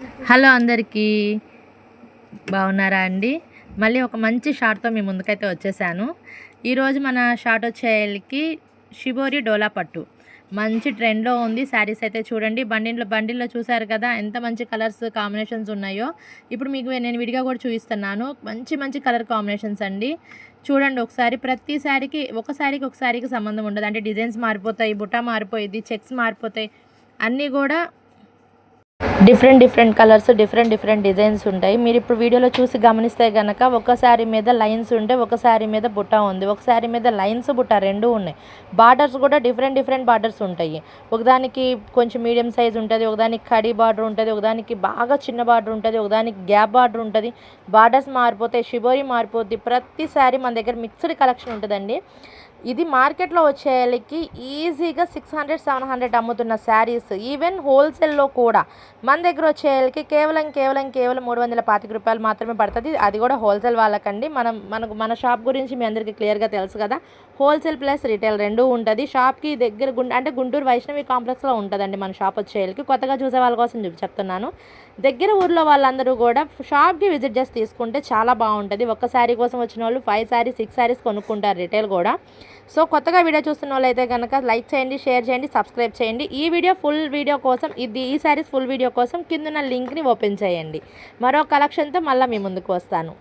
Hello అందరికీ. బాగున్నారా అండి? మళ్ళీ ఒక మంచి షార్ట్తో మీ ముందుకైతే వచ్చేసాను. ఈరోజు మన షార్ట్ వచ్చేకి షిబోరి డోలా పట్టు. మంచి ట్రెండ్లో ఉంది శారీస్ అయితే చూడండి. బండిలో బండిల్లో చూసారు కదా ఎంత మంచి కలర్స్ కాంబినేషన్స్ ఉన్నాయో. ఇప్పుడు మీకు నేను విడిగా కూడా చూపిస్తున్నాను. మంచి మంచి కలర్ కాంబినేషన్స్ అండి. చూడండి ఒకసారి ప్రతి శారీకి ఒక శారీకి ఒక శారీకి సంబంధం ఉండదు. అంటే డిజైన్స్ మారిపోతాయి బుట్ట మారిపోయింది చెక్స్ మారిపోతాయి. అన్నీ కూడా different different colours different different designs ఉంటాయి. మీరు ఇప్పుడు వీడియోలో చూసి గమనిస్తే కనుక ఒక శారీ మీద లైన్స్ ఉంటే ఒక శారీ మీద బుట్ట ఉంది. ఒక శారీ మీద లైన్స్ బుట్ట రెండు ఉన్నాయి. బార్డర్స్ కూడా డిఫరెంట్ డిఫరెంట్ బార్డర్స్ ఉంటాయి. ఒకదానికి కొంచెం మీడియం సైజ్ ఉంటుంది ఒకదానికి కడి బార్డర్ ఉంటుంది ఒకదానికి బాగా చిన్న బార్డర్ ఉంటుంది ఒకదానికి గ్యాప్ బార్డర్ ఉంటుంది. బార్డర్స్ మారిపోతాయి షిబోరి మారిపోద్ది. ప్రతి శారీ మన దగ్గర మిక్స్డ్ కలెక్షన్ ఉంటుందండి. ఇది మార్కెట్లో వచ్చేయాలకి ఈజీగా సిక్స్ హండ్రెడ్ సెవెన్ హండ్రెడ్ అమ్ముతున్న శారీస్. ఈవెన్ హోల్సేల్లో కూడా మన దగ్గర వచ్చేయాలకి కేవలం కేవలం కేవలం మూడు వందల పాతిక రూపాయలు మాత్రమే పడుతుంది. అది కూడా హోల్సేల్ వాళ్ళకండి. మనం మనకు మన షాప్ గురించి మీ అందరికీ క్లియర్గా తెలుసు కదా. హోల్సేల్ ప్లస్ రీటైల్ రెండూ ఉంటుంది. షాప్కి దగ్గర గుంట అంటే గుంటూరు వైష్ణవి కాంప్లెక్స్లో ఉంటుందండి మన షాప్ వచ్చేయాలకి కొత్తగా చూసే వాళ్ళ కోసం చెప్పి చెప్తున్నాను. దగ్గర ఊర్లో వాళ్ళందరూ కూడా షాప్కి విజిట్ చేసి తీసుకుంటే చాలా బాగుంటుంది. ఒక్క శారీ కోసం వచ్చిన వాళ్ళు ఫైవ్ శారీస్ సిక్స్ శారీస్ కొనుక్కుంటారు రిటైల్ కూడా. సో కొత్తగా వీడియో చూస్తున్న వాళ్ళైతే కనుక లైక్ చేయండి షేర్ చేయండి సబ్స్క్రైబ్ చేయండి. ఈ వీడియో ఫుల్ వీడియో కోసం ఇది ఈ శారీస్ ఫుల్ వీడియో కోసం కింద లింక్ని ఓపెన్ చేయండి. మరో కలెక్షన్తో మళ్ళీ మీ ముందుకు వస్తాను.